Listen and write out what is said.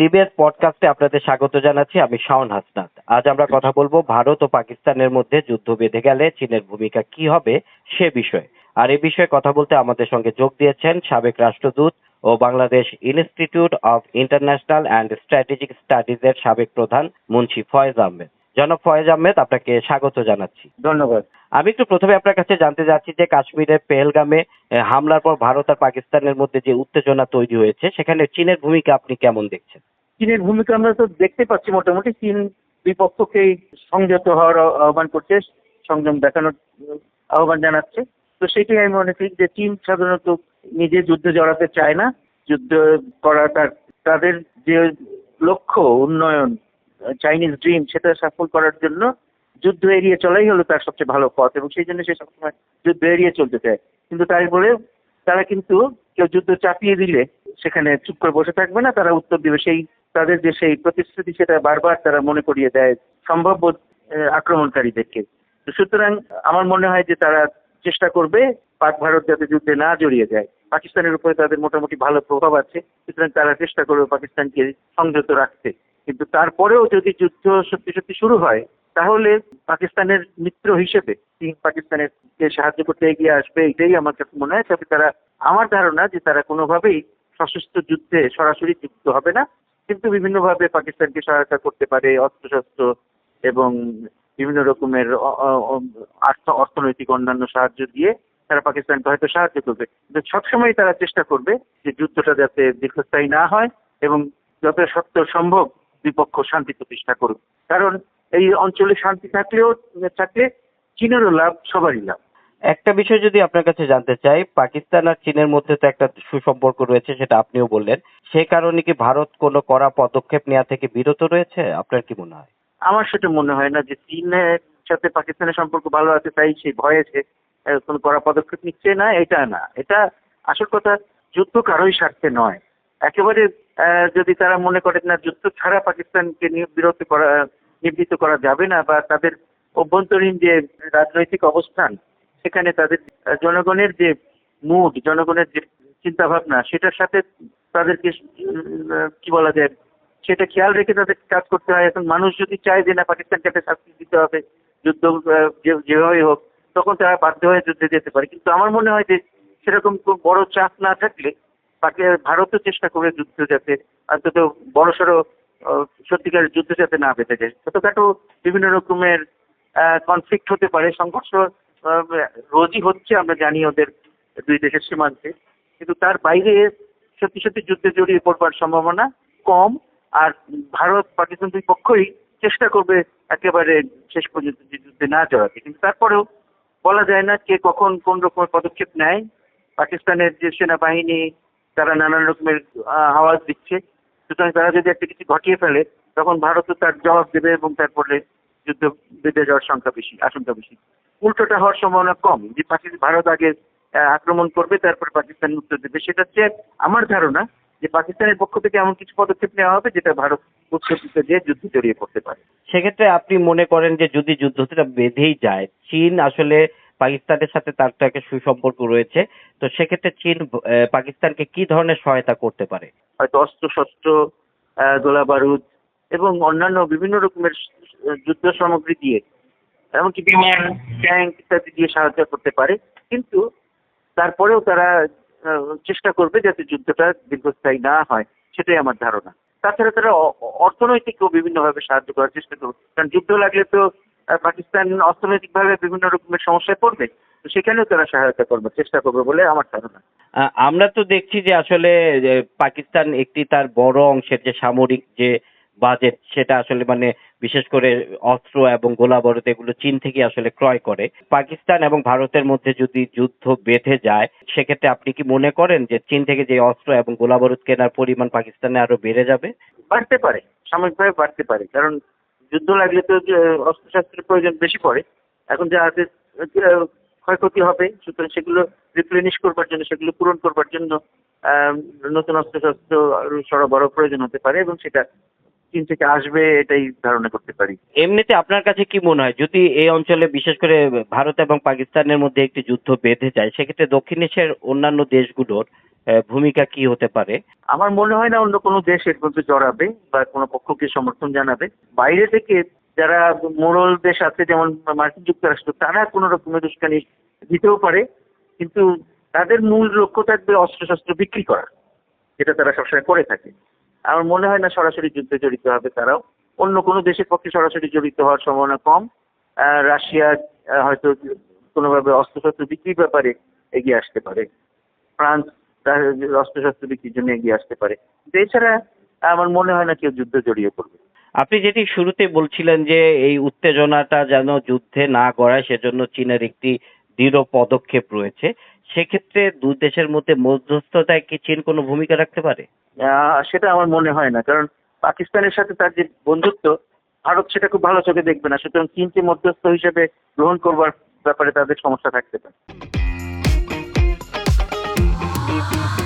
TBS পডকাস্টে আপনাদের স্বাগত জানাচ্ছি, আমি শাওন হাসনাত। আজ আমরা কথা বলব ভারত ও পাকিস্তানের মধ্যে যুদ্ধ বেঁধে গেলে চীনের ভূমিকা কি হবে সে বিষয়ে। আর এ বিষয়ে কথা বলতে আমাদের সঙ্গে যোগ দিয়েছেন সাবেক রাষ্ট্রদূত ও Bangladesh institute of international and strategic studies এর সাবেক প্রধান মুন্সি ফয়েজ আহমেদ। জনাব ফয়েজ আহমেদ আপনাকে স্বাগত জানাচ্ছি। ধন্যবাদ। আমি একটু প্রথমে আপনার কাছে জানতে চাচ্ছি যে কাশ্মীরের পেহেলগামে হামলার পর ভারত আর পাকিস্তানের মধ্যে যে উত্তেজনা তৈরি হয়েছে সেখানে চীনের ভূমিকা আপনি কেমন দেখছেন? চীনের ভূমিকা আমরা তো দেখতে পাচ্ছি মোটামুটি। চীন বিপক্ষকেই সংযত হওয়ার আহ্বান করছে সংযম দেখানোর আহ্বান জানাচ্ছে। তো সেটাই আমি মনে করি যে চীন সাধারণত নিজে যুদ্ধে জড়াতে চায় না। যুদ্ধ করা তার তাদের যে লক্ষ্য উন্নয়ন চাইনিজ ড্রিম সেটা সফল করার জন্য যুদ্ধ এড়িয়ে চলাই হলো তার সবচেয়ে ভালো পথ এবং সেই জন্য সে সবসময় যুদ্ধ এড়িয়ে চলতে চায়। কিন্তু তাই বলে তারা কিন্তু কেউ যুদ্ধ চাপিয়ে দিলে সেখানে চুপ করে বসে থাকবে না, তারা উত্তর দিবে। সেই তাদের যে সেই প্রতিশ্রুতি সেটা বারবার তারা মনে করিয়ে দেয় সম্ভাব্য আক্রমণকারীদেরকে। সুতরাং আমার মনে হয় যে তারা চেষ্টা করবে পাক ভারত যাতে যুদ্ধে না জড়িয়ে যায়। পাকিস্তানের উপরে তাদের মোটামুটি ভালো প্রভাব আছে, সুতরাং তারা চেষ্টা করবে পাকিস্তানকে সংযত রাখতে। কিন্তু তারপরেও যদি যুদ্ধ সত্যি সত্যি শুরু হয়, তাহলে পাকিস্তানের মিত্র হিসেবে চীন পাকিস্তানের সাহায্য করতে এগিয়ে আসবে, এটাই আমার কাছে মনে হয়। তবে তারা, আমার ধারণা যে তারা কোনোভাবেই সশস্ত্র যুদ্ধে সরাসরি যুক্ত হবে না। কিন্তু বিভিন্নভাবে পাকিস্তানকে সহায়তা করতে পারে, অস্ত্রশস্ত্র এবং বিভিন্ন রকমের অর্থনৈতিক অন্যান্য সাহায্য দিয়ে তারা পাকিস্তানকে হয়তো সাহায্য করবে। কিন্তু সবসময় তারা চেষ্টা করবে যে যুদ্ধটা যাতে দীর্ঘস্থায়ী না হয় এবং যত সত্য সম্ভব বিপক্ষ শান্তি প্রতিষ্ঠা করুক। কারণ এই অঞ্চলে শান্তি থাকলেও থাকলে চীনেরও লাভ সবারই লাভ। একটা বিষয় যদি আপনার কাছে জানতে চাই পাকিস্তান আর চীনের মধ্যে তো একটা সুসম্পর্ক রয়েছে সেটা আপনিও বললেন। সে কারণে কি ভারত কোনো কড়া পদক্ষেপ নেওয়া থেকে বিরত রয়েছে? আপনার কি মনে হয়? আমার সেটা মনে হয় না যে চীনের সাথে পাকিস্তানের সম্পর্ক ভালো আছে তাই সেই ভয়ে সে আহ, কোনো কড়া পদক্ষেপ নিচ্ছে না এটা না। এটা আসল কথা যুদ্ধ কারোই স্বার্থে নয়। একেবারে যদি তারা মনে করে না যুদ্ধ ছাড়া পাকিস্তানকে বিরত করা, নিবৃত্ত করা যাবে না বা তাদের অভ্যন্তরীণ যে রাজনৈতিক অবস্থান, সেখানে তাদের জনগণের যে মুড জনগণের যে চিন্তা ভাবনা সেটার সাথে তাদেরকে কি বলা যায়, সেটা খেয়াল রেখে তাদের কাজ করতে হয়। এখন মানুষ যদি চায় যে না, পাকিস্তানকে একটা শাস্তি দিতে হবে, যুদ্ধ যেভাবেই হোক, তখন তারা বাধ্য হয়ে যুদ্ধে যেতে পারে। কিন্তু আমার মনে হয় যে সেরকম বড় চাপ না থাকলে পাকি ভারতও চেষ্টা করবে যুদ্ধ যাতে, অন্তত বড় সড়ো সত্যিকারের যুদ্ধ যাতে না বেঁধে যায়। ছোটখাটো বিভিন্ন রকমের কনফ্লিক্ট হতে পারে, সংঘর্ষ রোজই হচ্ছে, আমরা জানি ওদের দুই দেশের সীমান্তে। কিন্তু তার বাইরে সত্যি সত্যি যুদ্ধে জড়িয়ে পড়বার সম্ভাবনা কম, আর ভারত পাকিস্তান দুই পক্ষই চেষ্টা করবে একেবারে শেষ পর্যন্ত যে যুদ্ধে না জড়াতে। কিন্তু তারপরেও বলা যায় না কে কখন কোন রকমের পদক্ষেপ নেয়। পাকিস্তানের যে সেনাবাহিনী তারা নানান রকমের আওয়াজ দিচ্ছে। সুতরাং তারা যদি একটা কিছু ঘটিয়ে ফেলে, তখন ভারতও তার জবাব দেবে এবং তারপরে যুদ্ধ বেঁধে যাওয়ার সংখ্যা বেশি, আশঙ্কা বেশি। উল্টোটা হওয়ার সম্ভাবনা কম। যে পাকিস্তান, ভারত আগে আক্রমণ করবে, তারপর পাকিস্তান উত্তর দেবে। সেটা হচ্ছে আমার ধারণা যে পাকিস্তানের পক্ষ থেকে এমন কিছু পদক্ষেপ নেওয়া হবে যেটা ভারত উত্তর দিতে যে যুদ্ধে জড়িয়ে পড়তে পারে। সেক্ষেত্রে আপনি মনে করেন যে যদি যুদ্ধটা বেঁধেই যায়, চীন আসলে পাকিস্তানের সাথে তার তো একটা সুসম্পর্ক রয়েছে। তো সেক্ষেত্রে চীন পাকিস্তানকে কি ধরনের সহায়তা করতে পারে? হয়তো অস্ত্র, শস্ত্র গোলা বারুদ এবং অন্যান্য বিভিন্ন রকমের যুদ্ধ সামগ্রী দিয়ে, এমনকি বিমান, ট্যাঙ্ক ইত্যাদি দিয়ে সাহায্য করতে পারে। কিন্তু তারপরেও তারা চেষ্টা করবে যাতে যুদ্ধটা দীর্ঘস্থায়ী না হয়, সেটাই আমার ধারণা। তাছাড়া তারা অর্থনৈতিকও বিভিন্নভাবে সাহায্য করার চেষ্টা করবে। কারণ যুদ্ধ লাগলে তো পাকিস্তান অর্থনৈতিকভাবে বিভিন্ন রকমের সমস্যায় পড়বে তো সেখানেও তারা সহায়তা করবে চেষ্টা করবে বলে আমার ধারণা। আমরা তো দেখছি যে আসলে পাকিস্তান একটি তার বড় অংশের যে সামরিক যে বাজেট সেটা আসলে মানে বিশেষ করে অস্ত্র এবং গোলা বারুদ এগুলো চীন থেকে আসলে ক্রয় করে। পাকিস্তান এবং ভারতের মধ্যে যদি যুদ্ধ বেঁধে যায় সেক্ষেত্রে আপনি কি মনে করেন যে চীন থেকে যে অস্ত্র এবং গোলা বারুদ কেনার পরিমাণ পাকিস্তানে আরও বেড়ে যাবে? বাড়তে পারে সাময়িকভাবে বাড়তে পারে কারণ যুদ্ধ লাগলে তো অস্ত্রশস্ত্রের প্রয়োজন বেশি পড়ে। এখন যা আছে ক্ষয়ক্ষতি হবে, সুতরাং সেগুলো রিপ্লেনিশ করবার জন্য, সেগুলো পূরণ করবার জন্য নতুন অস্ত্রশস্ত্র সরবরাহ প্রয়োজন হতে পারে এবং সেটা চীন থেকে আসবে এটাই ধারণা করতে পারি। এমনিতে আপনার কাছে কি মনে হয়, যদি এই অঞ্চলে বিশেষ করে ভারত এবং পাকিস্তানের মধ্যে একটি যুদ্ধ বেঁধে যায়, সেক্ষেত্রে দক্ষিণ এশিয়ার অন্যান্য দেশগুলোর ভূমিকা কি হতে পারে? আমার মনে হয় না অন্য কোনো দেশ এর মধ্যে জড়াবে বা কোনো পক্ষকে সমর্থন জানাবে। বাইরে থেকে যারা মোড়ল দেশ আছে যেমন মার্কিন যুক্তরাষ্ট্র, তারা কোনো রকমের উস্কানি দিতেও পারে, কিন্তু তাদের মূল লক্ষ্য থাকবে অস্ত্রশস্ত্র বিক্রি করা, যেটা তারা সবসময় করে থাকে। আমার মনে হয় না সরাসরি যুদ্ধে জড়িত হবে তারাও। অন্য কোনো দেশের পক্ষে সরাসরি জড়িত হওয়ার সম্ভাবনা কম। রাশিয়া হয়তো কোনোভাবে অস্ত্রশস্ত্র বিক্রির ব্যাপারে এগিয়ে আসতে পারে। ফ্রান্স তার অস্ত্রশস্ত্র বিক্রির জন্য এগিয়ে আসতে পারে। কিন্তু এছাড়া আমার মনে হয় না কেউ যুদ্ধে জড়িয়ে পড়বে। আপনি যেটি শুরুতে বলছিলেন যে এই উত্তেজনাটা যেন যুদ্ধে না গড়ায় সেজন্য চীনের একটি দৃঢ় পদক্ষেপ রয়েছে। সেক্ষেত্রে দুই দেশের মধ্যে মধ্যস্থতায় কি চীন কোনো ভূমিকা রাখতে পারে? সেটা আমার মনে হয় না। কারণ পাকিস্তানের সাথে তার যে বন্ধুত্ব ভারত সেটা খুব ভালো চোখে দেখবে না। সুতরাং চীনকে মধ্যস্থ হিসেবে গ্রহণ করবার ব্যাপারে তাদের সমস্যা থাকতে পারে। Thank you.